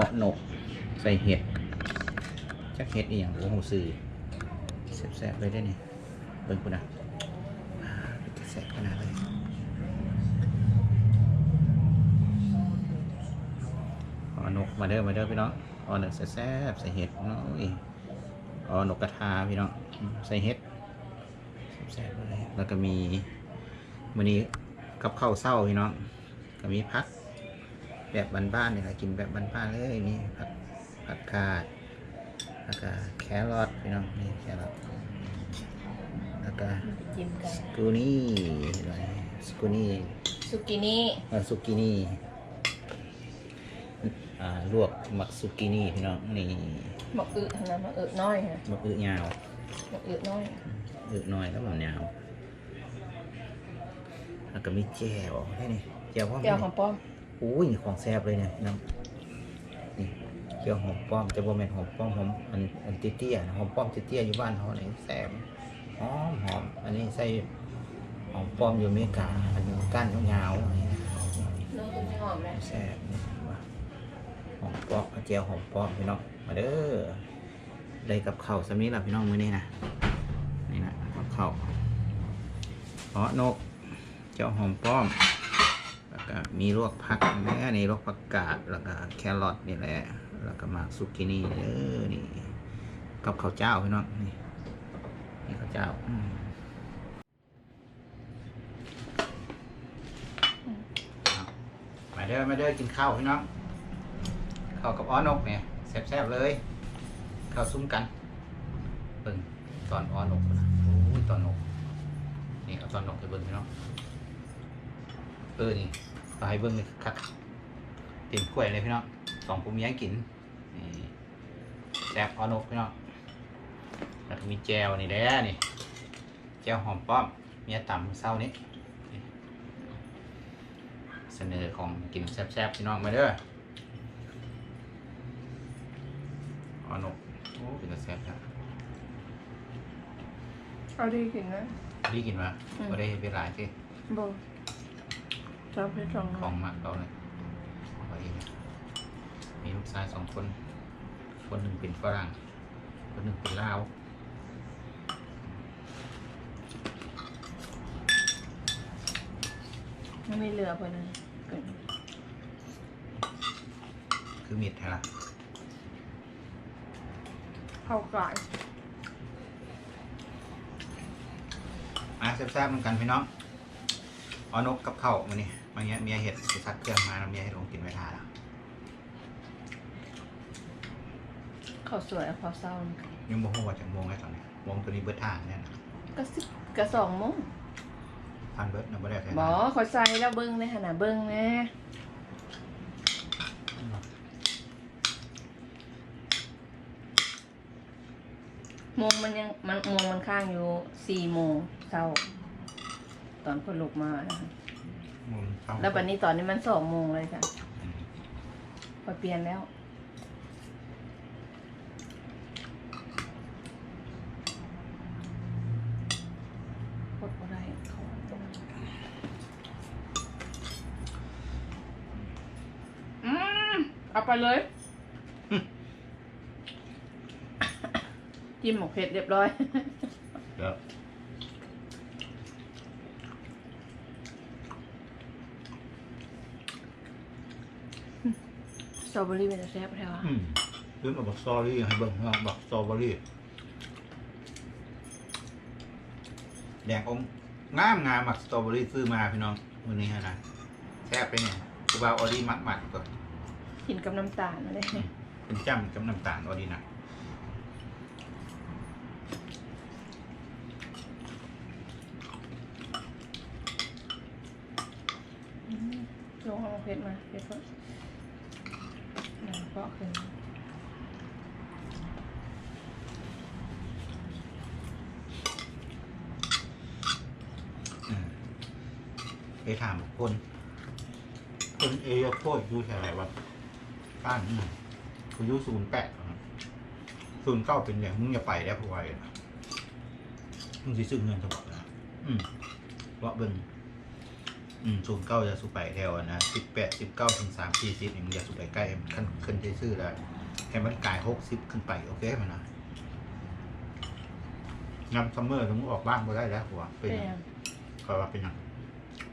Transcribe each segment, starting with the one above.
าะนก ใส่เห็ดจักเห็ดอีหยังโอ้โหสื่อแซ่บๆเลยได้อนี่ยเบิ่งคุณนะแซ่บขนาดเลยอ๋อนกมาเด้อมาเด้อพี่น้องอ๋อนกแซ่บใส่เห็ดน้อยอ๋อนกกระทาพี่น้องใส่เห็ดแซ่บเลยแล้วก็มีมื้อนี้กับข้าวเศร้าพี่น้องก็มีพัก แบบบ้านๆเนี่ยค่ะกินแบบบ้านๆเลยนี่ผักผักกาดแล้วก็แครอทพี่น้องนี่แครอทแล้วก็จิ้มกันสกูนี่เห็นไหมสกูนี่สุกินี่เอ่อสุกินี่อ่าลวกหมักสุกินี่พี่น้องนี่หมกอึนะหมกอึน้อยฮะหมักอึยาวหมกอึน้อยอึน้อยแล้วมันยาวแล้วก็มีแจ่วได้นี่แจ่วพ่อมแก้วของป้อมโอ้ยของแซ่บเลยเนี่ยน้ำนี่เกี่ยวหอมป้อมจะบ่แม่นหอมป้อมหอมอันอันเตี้ยๆนะหอมป้อมเตี้ยๆอยู่บ้านเขาเนี่ยแซ่บหอมหอมอันนี้ใส่หอมป้อมอยู่อเมริกาอันนี้ก้านยาวๆอันนี้น้องคุณไม่หอมเลยแซ่บนี่ว่าหอมป้อมเอาเจียวหอมป้อมพี่น้องมาเด้อได้กับข้าวสำนี้ล่ะพี่น้องมื้อนี้นะนี่นะกับข้าวเพาะนกเจียวหอมป้อมแล้ว ก็มีลวกผักแม่นี่ลวกผักกาดแล้วก็แครอทนี่แหละ แล้วก็มาซุกินี่เด้อนี่กับข้าวเจ้าพี่น้องนี่นี่ข้าวเจ้ามามาเด้อมาเด้อกินข้าวพี่น้องข้าวกับอ้อนกเนี่ยแซ่บๆเลยข้าวซุ้มกันเบิ่งตอนอ้อนกนะโอ้ยตอนนกนี่เอาตอนนกไปเบิ่งพี่น้องเออนี่ ไปเบิ้งนี่คักเต็มถ้วยเลยพี่น้องสองผมมีให้กินนี่แซ่บออนกพี่น้องแล้วก็มีแจวนี่แหละนี่แจวหอมป้อมเมียต่ำเศร้านี้นี่เสนอของกินแซ่บๆพี่น้องมาเด้อออนกโอ้เป็นตาแซ่บครับเอาดีกินนะดีกินมาอืมไม่ได้เวลาที่โบ ชอบให้สองของมากเราเลยเอาเองนะมีลูกชายสองคน คนหนึ่งเป็นฝรั่ง คนหนึ่งเป็นลาวไม่มีเหลือไปเลยเกินคือมิดใช่ละเข้ากลายอะแซ่บๆเหมือนกันพี่น้อง เอานกกับข้าวมานี่มาเนี้ยเมียเห็ดไปซักเครื่องมาแล้วเมียให้ลงกินไว้ทานแล้วข้าวสวยข้าวเศร้ายังบ่ฮู้ว่าจะโมงไงตอนนี้วงตัวนี้เบิดทางเนี่ยนะก็สิบกระสองโมงพันเบิดนะบ่ได้ใช่หมอขอใส่แล้วเบิ้งในขนาดเบิ้งนะโมงมันยังมันโมงมันข้างอยู่สี่โมงเช้าต อนคนลุกมานะคะมุมเข้าแล้ววันนี้ตอนนี้มันสองโมงเลยค่ะอืมพอเปลี่ยนแล้ว กดอะไรเขาอืมเอาไปเลย จิ้มหมกเผ็ดเรียบร้อย เดี๋ยว สต รอเบอรี่เป็นแซ่บแท้วะอืมลืมเอาบักซอรี่ให้เบิ่งเอาบักซอเบอรี่แดงอมงามงามหมักสตรอเบอรี่ซื้อมาพี่น้องวันนี้ฮะนะแซ่บไปเนี่ยกูบ่าวออดี้มักมักๆก็กินกับน้ำตาลมาเลยเป็นจ้ำกับน้ำตาลออดี้นะลงเอาเพชรมาเพชรก็มั นก็ขึ้นอืมไปถามคน คนเอโยโคตรอยู่แถวไหนวะบ้านอืมกูอยู่ศูนย์แปดศูนย์เก้าเป็นอย่างมึงอย่าไปแล้วพวกไอ้มึงสิซื้อเงินจะบอกนะอืมเลาะเบิ่ง อืมศูนย์เก้าจะสุไปแถวอะนะสิบแปดสิบเก้าถึงสามสี่สิบนี่มันจะสุไปใกล้ขั้นขึ้นได้ชื่อแล้วให้มันกลายหกสิบขึ้นไปโอเคไหมนะงานซัมเมอร์ถึงออกบ้านก็ได้แล้วหัวเป็นเป็นหยังยังก็ว่าเป็นหยัง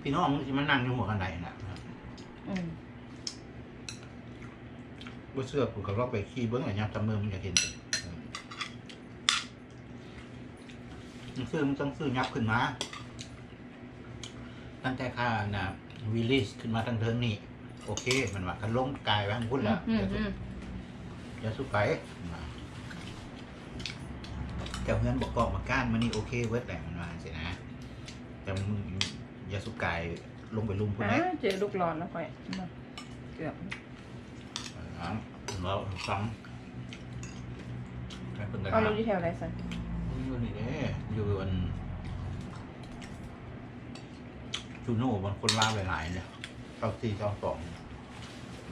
พี่น้องมึงสิมันนั่งอยู่หัวกันไดนะอืมว่าเสื้อกูกับลอกไปขี้เบิ้งอะไรเนี่ยซัมเมอร์มึงจะเห็นมันซื้อมันต้องซื้อยับขึ้นมา ตั้งแต่ค่านะวิลิสขึ้นมาทางเทิงนี่โอเค มันว่ากันลงกายไปทางพุ่นแล้วอืมเดี๋ยวสุอืมเดี๋ยวสุไปมาแต่เพื่อนบอกกอกมาก้านมานี่โอเคเวิร์ดแหละมันว่าสินะ แต่มึงอย่าสุกายลงไปลุมพุ่นอ่านะเจอลูกหลอนแล้วค่อยมาเกือบอ๋อเราฟังไปเพิ่งกันเอาลูกที่แถวไรสันอยู่นี่เด้อยู่อัน จูโน่บางคนลาหลายๆเนี่ยเก้าสี่เก้าสอง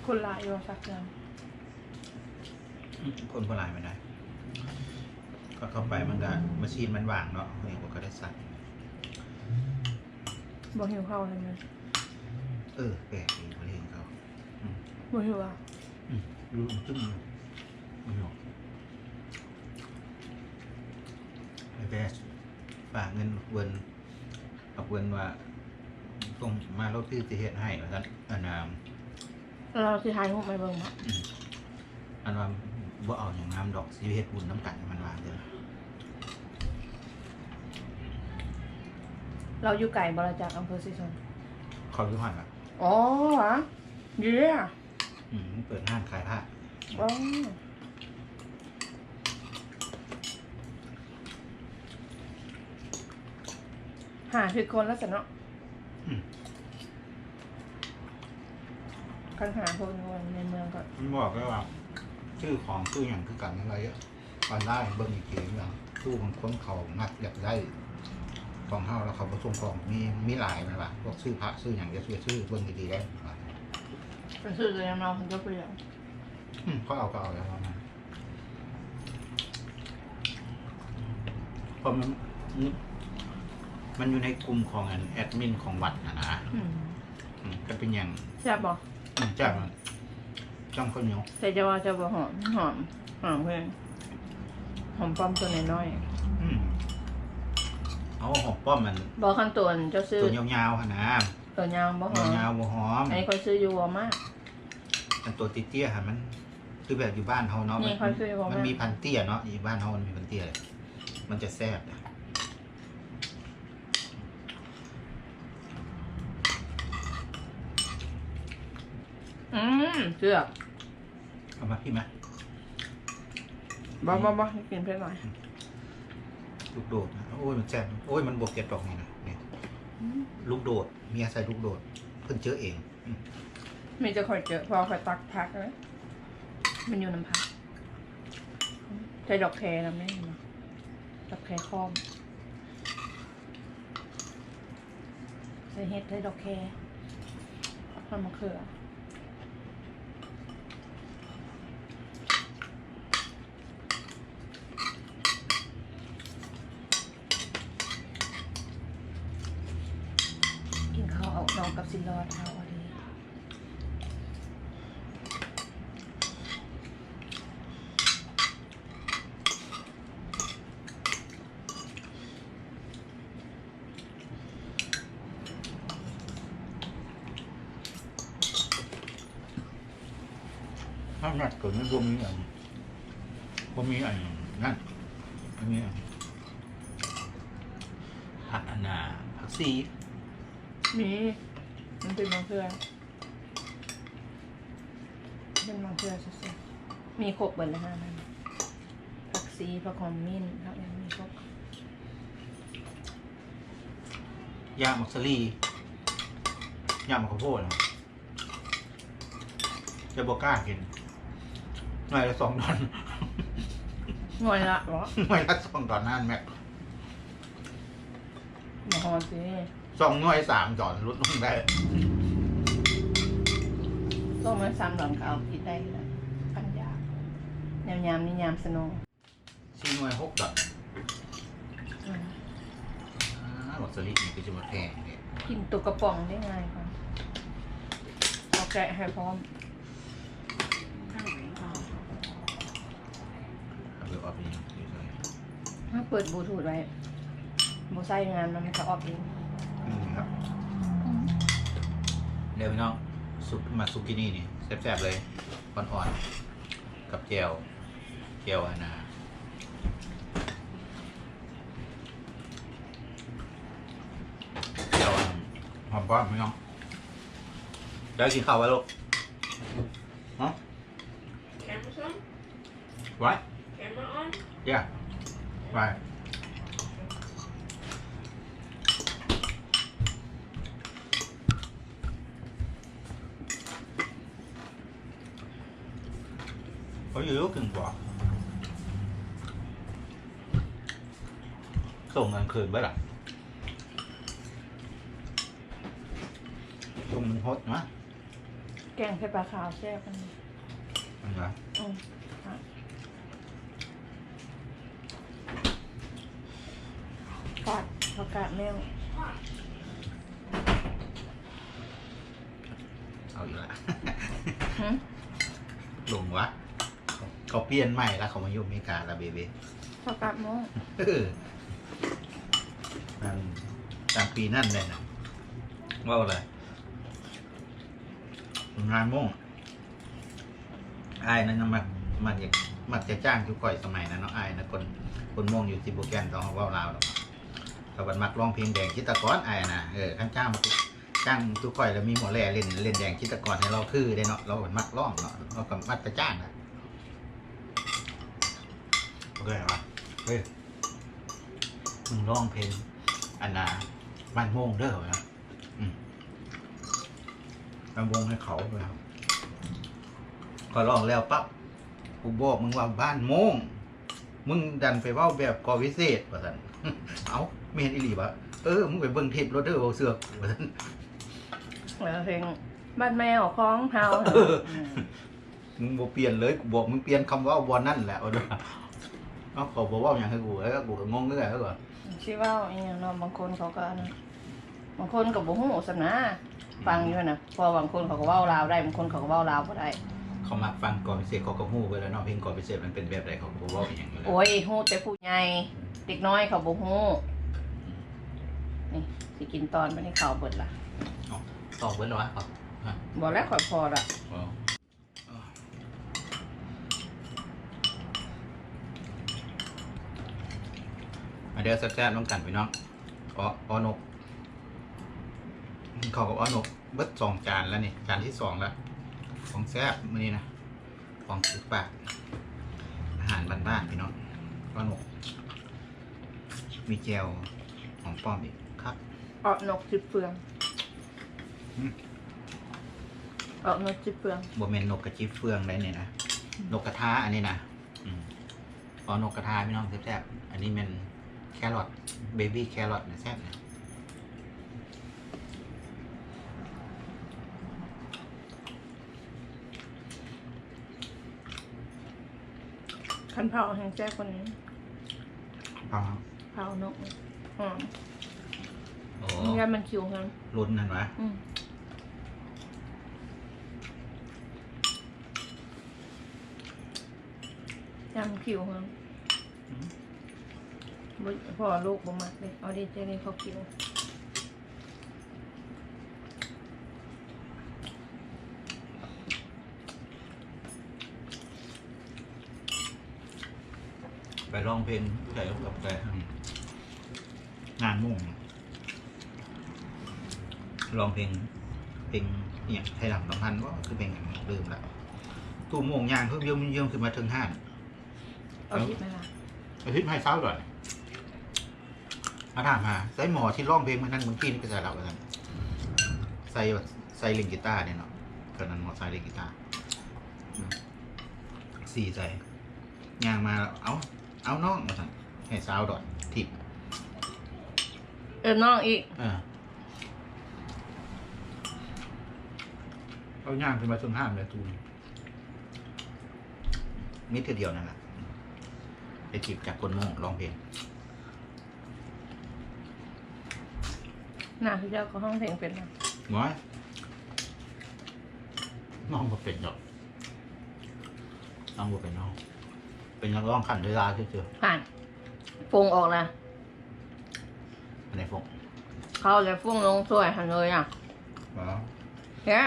คนลายโยสักเดือนคนก็ลายไม่ได้ก็เข้าไปมันก็มาชีนมันว่างเนาะเฮ้ยผมก็ได้สั่งบอกหิวข้าวใช่ไหมเออแปลกดีประเทศเขาบอกหิวอะอืมรู้ตึ้งเลยไม่หรอกไอ้แบสฝากเงินเวินเอาเวินว่า ส่งมาลดที่สิเหตุให้ว่าซั่นอันนามเราสิทายหุบไปเบิ่งมั้อันว่าบ่เอาอย่างน้ำดอกสิเฮ็ดบุญน้ำกันมันว่าเด้อเราอยู่ไก่บริจาคอำเภอศรีชนเขาอยู่ห้อยแบบอ๋อเหรอเยี่ยอืมเปิดห้างขายผ้าอ๋อหาคือคนแล้วสิเนาะ อืมคันหาคนในเมืองก็มันบอกเลยว่า ชื่อของชื่ออย่างคือกันอะไรอะตอนได้เบิ่งอีกทีอย่างชื่อของคนเขานักอยากได้ของเฮาแล้วเขาประสงของมีมีหลายมันว่าพวกชื่อพระชื่ออย่างจะชื่อชื่อเบิ่งดีๆได้ว่าเป็นสื่อเลยเราคุณก็เปลี่ยนอืมเขาเอาก็เอาแล้วประมาณเพราะมันมันอยู่ในกลุ่มของอันแอดมินของวัดนะนะอืมอืมก็เป็นอย่างแซ่บบอก อืมจ้ามันจ้องข้าวเหนียวแต่จะว่าจะบอกหอมหอมหอมเพื่อนหอมป้อมตัวน้อยอืมเอาหอมป้อมมันๆบอกขั้นตัวนั่นเจ้าซื้อตัวยาวๆหั่นนะตัวยาวบ่หตัอวมยาวบ่หอมอันนี้คอยซื้ออยู่วอมาก มันตัวเตี้ยๆหั่นมัน คือแบบอยู่บ้านเฮาเนาะนี่มัเขาซื้อของมันแม่มีพันเตี้ยเนาะอยู่บ้านเฮามันมีพันเตี้ยเลยมันจะแซ่บนะ อืมเสือกเอามาพี่ไหมบ่บ่บ่ให้กินเพื่อนหน่อยลูกโดดนะโอ้ยมันแซ่บโอ้ยมันบวกเก็ดดอกนี่นะนี่ลูกโดดเมียใส่ลูกโดด เพิ่นเจอเองอืมมีจะคอยเจอพอคอยตักพักเลยมันอยู่น้ำพักใช้ดอกแคร์นะแม่เนาะดอกแคร์คอมใส่เห็ดใส่ดอกแคร์ทอดมะเขือ กินข้าวเอาน้อง กับสินรอดเอาอะดีถ้านัดเกิดมันบ่มีอันบ่มีอันผักอันนาผักซี มีมันเป็นมะเขือ เป็นมะเขือสุดๆมีครบเบิดเลยฮะมันผักซีผักหอมมิ้นผักอะไรมีครบย่างมักสลีย่างมักข้าวโพดเนาะจะบอกกล้ากินหน่อยละสองดอนหน่วยละเหรอหน่วยละสองดอนนั่นแม็กหมอฮอนสิสองหน่วยสามดอนลดลงได้ ต้มไว้สามดอนก็เอากินได้เลยปัญญาแนวยามนี่ยามสโนว์สี่หน่วยหกดอนอืมอ่ามักสลีนี่ก็จะมาแพงเนี่ยกินตุกกระป๋องได้ไงคะเอาแกะให้พร้อมข้างไหนอ๋อเอาไปออกไปยังอยู่เลยถ้าเปิดบลูทูธไว้โบใส่งานมันจะออกเองนี่ครับเดี๋ยวพี่น้อง ซุปมาซุกินี่นี่แซ่บๆเลยอ่อนๆกับเจลเจลอันนะเจลอันหอมป้อมพี่น้องได้กินข้าวไว้ลูกฮะ Camera on? ไว้ Camera on? เย่ เขาอยู่ลูกกึ่งกว่าส่งเงินคืนไว้หรอส่งมันฮดนะแกงไข่ปลาขาวแซ่บกันมันเหรออืมค่ะกาดผักกาดแมวเอาอยู่ละหึลงวะ เขาเปลี่ยนใหม่แล้วเขามาอยู่อเมริกาแล้วเบเบ้ผักกาดหม้อเออมันกลางปีนั่นเลยนะว่าอะไรงานม่งอายนั่นนะมักมักอยากมักจะจ้างทุกก่อยสมัยนั้นเนาะอายนะคนคนม่งอยู่ที่โบแกนต้องเว่าลาวหรอกเขาบันมักร้องเพลงแดงชิตะกรอายนะเออข้างจ้างจ้างทุกก่อยแล้วมีหมอแหล่เล่นเล่นแดงชิตะกรให้เราคือได้เนาะเราบันมักร้องเนาะเราก็มักจะจ้างนะ โอเคปะเฮ้ยมึงร้องเพลงอันนาบ้านโมงเด้อนะอืมบ้านโมงให้เขาเลยครับพอร้องแล้วปั๊บกูบอกมึงว่าบ้านโมง มึงดันไปเว่าแบบกอวิเศษว่าสันเอาไม่เห็นอีหลีวะเออมึงไปเบิ่งเทปรถเด้อเอาเสือกว่าสันแล้วเพลงบ้านแมวของเฮาเออมึงบ่เปลี่ยนเลยกูบอกมึงเปลี่ยนคำว่าบอนั่นแหละเอาด้วย เอาเขาบอกว่าอย่างให้กูแล้วก็กูก็งงเรื่อยแล้วก็ชื่อว่าอีหยังเนาะบางคนเขาก็อันนั้นบางคนก็บ่ฮู้สำนะฟังอยู่นะเพอบางคนเขาก็เว้าลาวได้บางคนเขาก็เว้าลาวบ่ได้ เขามาฟังก่อนพิเศษเขาก็ฮู้ไปแล้วเนาะเพลงก่อนพิเศษมันเป็นแบบไหนเขาก็บอกว่าอย่างนี้แหละโอ้ยฮู้แต่ผู้ใหญ่เด็กน้อยเขาบ่ฮู้นี่สิกินตอนบ่ได้ข้าวเบิดล่ะตอบเบิ้ลหรอวะครับบ่แล้วข่อยพอละมา เดี๋ยวแซ่บๆน้องกันพี่น้องอ้ออ้อนกเขากับอ้อนกเบิดสองจานแล้วนี่จานที่สองแล้วของแซ่บมื้อนี้นะของสุดปากอาหารบ้านๆพี่น้องอ้อนกมีแจวของป้อมอีกครับออกนกจิบเฟืองอืมออกนกจิบเฟืองบเมนนกกระจิบเฟืองได้เนี่ยนะนกกระทาอันนี้นะอืมอ๋อนกกระทาพี่น้องแซ่บๆอันนี้เป็น แครอทเบบี้แครอทนะแซ่บนะคันเผาแห้งแซ่บคนนี้อ๋อเผานกอืมโอ้งั้นมันคิวกันลุ้นนั่นวะอืมยำคิวกันบ่ พอลูกบ่มักเลยเอาดีเจนี่เขาคิวไปร้องเพลงใส่กับแกงานมุ่งร้องเพลงเพลงเนี่ยไทยหลังสัมพันธ์ว่าคือเพลงอย่างนี้ลืมละตู้โมงยางเพิ่งเยี่ยมเยี่ยมขึ้นมาถึงห้านเอาคิดไหมล่ะอาทิตย์ให้เช้าก่อน มาถามหาใส่หมอที่ร้องเพลงมันนั่นเมื่อกี้นี่ก็ใส่เรากันใส่ใส่เล่นกีตาร์เนี่ยเนาะตอนนั้นหมอใส่เล่นกีตาร์อืมสี่ใส่ยางมาเอาเอาน้องมาสั่งให้สาวดอดทิปเออน้องอีกเออเอาย่างขึ้นมาจนห้ามเลยตูนมิตรเดียวนั่นแหละไปจีบจากคนโม่งร้องเพลง หน้าพี่เจ้าก็ห้องเพลงเป็นนะน้อยน้องบ่เป็นหรอกน้องบ่เป็นน้อง เป็นนักร้องขันเวลาเฉยผ่านปรุงออกนะๆอันไหนฟงเขาเลยฟุ้งลงสวยหันเลยอะอ๋อเนี่ย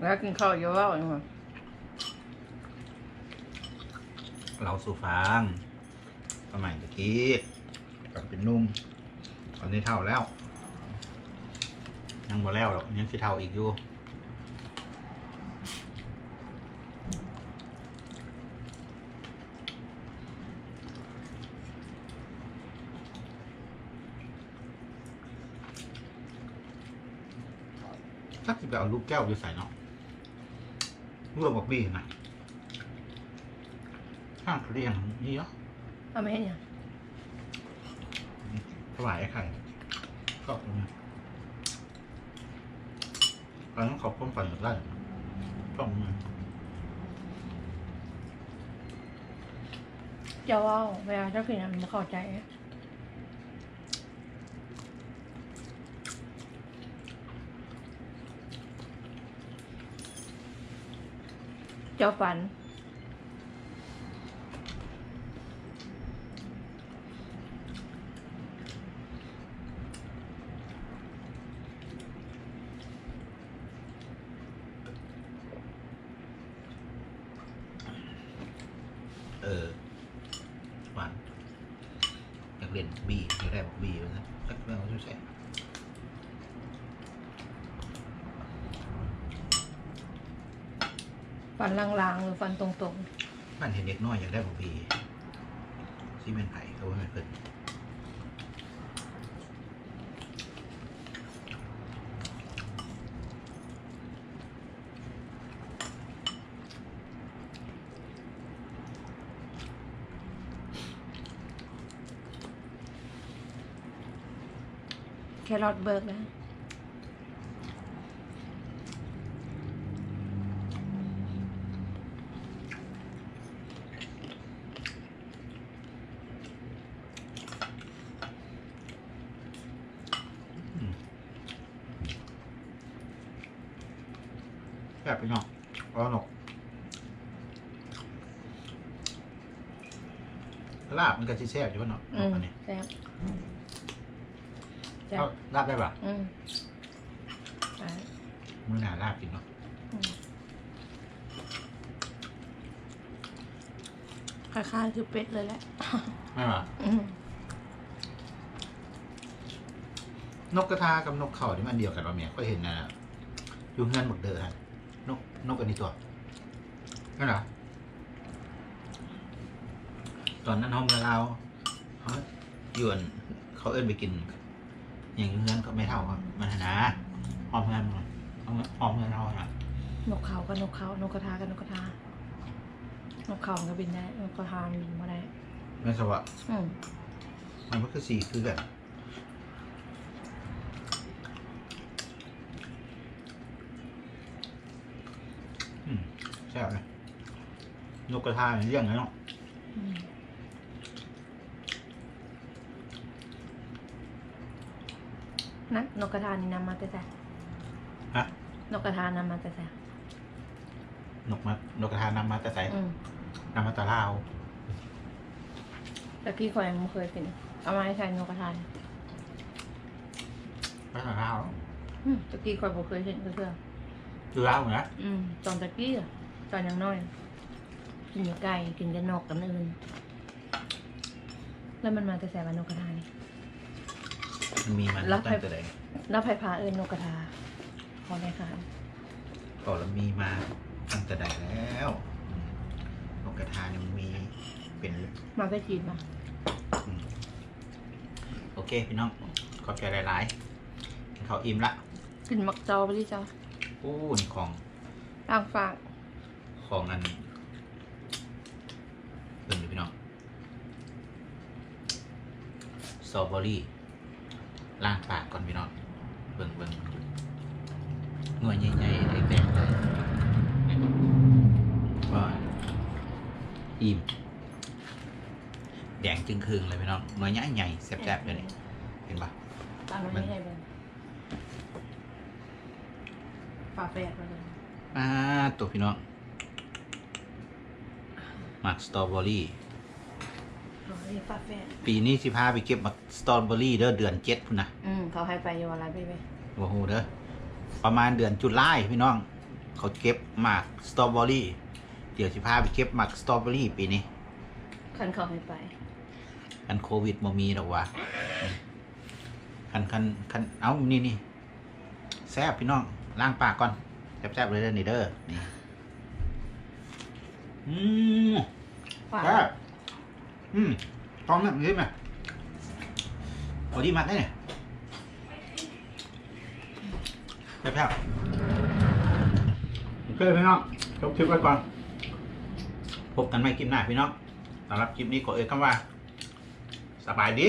แล้วกินข้าวเยอะแล้วมั้งเราสู่ฟาง สมัยตะกี้กลับเป็นนุ่มตอนนี้เท่าแล้วยังบ่แล้วหรอกยังสิเท่าอีกอยู่ถ้าสิไปเอาลูกแก้วอยู่ใส่เนาะรวมบอกบี้นะข้างเรียงนี่เนาะ เอาไม่เห็นยังถวายไอ้ไข่ก็ตรงนี้ตอนนั้นเขาพ้นปั่นได้ต้องมือเจ้าว่าเวลาเจ้ากินมันไม่เข้าใจเจ้าฝัน เออหวานอยากเล่นบีอยากได้บอกบีอยู่นะสักเรื่องช่วยใส่ฝันลางๆหรือฝันตรงบ้านเห็นเด็กน้อยอยากได้บอกบีซีเมนไผ่เขาว่าไม่เพิ่นๆ แครอทเบิร์กนะแบบไปเนาะเอาหนกลาบมันก็ชิแซ่บอยู่วะเนาะอืมอันนี้ แซ่บแซ่ เอา บ ลาบได้ปะอืมอ่ามื้อหน้าลาบกินเนาะอืมคล้ายๆคือเป็ดเลยแหละ ไม่ปะอืมนกกระทากับนกเขาที่มันเดียวกันปะเมียก็เห็นนะอยู่เงินหมดเด้อฮะนกนกอันนี้ตัวนั่นเหรอตอนนั้นห้องเงินเราเขายวนเขาเอิ้นไปกิน อย่างเงินก็ไม่เท่าครับมันนะหอมเงินมันหอมเงินเราอะนกเขากับนกเขานกกระทากับนกกระทานกเขามันก็บินได้นกกระทามันบินไม่ได้ไม่สวะอืมมันก็คือสีคือกันอืมแซ่บเลยนกกระทาเนี่ยเลี้ยงไงเนาะ อืม นะนกกระทานี่นำมาแต่แต่ฮะ นกกระทานำมาแต่แต่นกมานกกระทานำมาแต่ใส่อืมนำมาแต่ลาวแต่พี่คอยยังไม่เคยกินเอามาให้ใส่นกกระทาเนี่ยมาแต่ลาวอืมตะกี้คอยบอกเคยเห็นก็เพื่อคือลาวเหมือนนะอืมตอนตะกี้อะตอนยังน้อยกินแต่ไก่กินแต่นกกันอื่นแล้วมันมาแต่แสบนกกระทานี่ มันมีมันแล้วตั้ใครงแต่ไหนแล้วไผ่พาเอิญนกกระทาขอได้ค่ะก่อนแล้วมีมาตั้งแต่ใดแล้วอืมนกกระทาเนี่ยมันมีเป็น มาไปจีนมาอืมโอเค พี่น้อง ขอบใจหลายๆกินข้าวอิ่มละกินมักจอไปดิจ้าโอ้นี่ของต่างฝากของอันเบิ่งดูพี่น้องสตรอเบอรี่ ล้างปากก่อนพี่น้องเบิ่งเบิ่งหน่วยใหญ่ๆแดงๆเลยว่าอิ่มจึงคืงเลยพี่น้องหน่วยใหญ่ใหญ่ๆแซ่บๆเลยนี่เห็นปะตอนมันไม่ได้เป็นฝาแฝดมาเลยอ่าตัวพี่น้องหมักสตรอเบอรี่ อ๋อเรียกฝาแฝดปีนี้สิพาไปเก็บหมักสตรอเบอรี่เด้อเดือนเจ็ดพุ่นนะอืมเขาให้ไปอยู่อะไรพี่ไปโอ้โหเด้อประมาณเดือนจุลายพี่น้อง เขาเก็บหมากสตรอเบอรี่ เดี๋ยวสิพาไปเก็บหมากสตรอเบอรี่ปีนี้คันเขาให้ไปคันโควิดบ่มีหรอกวะคันคันคันเอานี่นี่แซ่บพี่น้องล้างปากก่อนแซ่บๆเลยเด้อนี่เด้อนี่อืม ฝาแซ่บ อืมตองเนี่ยนี่ไหมพอดีมากเลยเนี่ยแซ่บๆโอเคพี่น้องจบคลิปไว้ก่อน พบกันใหม่คลิปหน้าพี่น้องสำหรับคลิปนี้ขอเอ่ยคำว่า สบายดี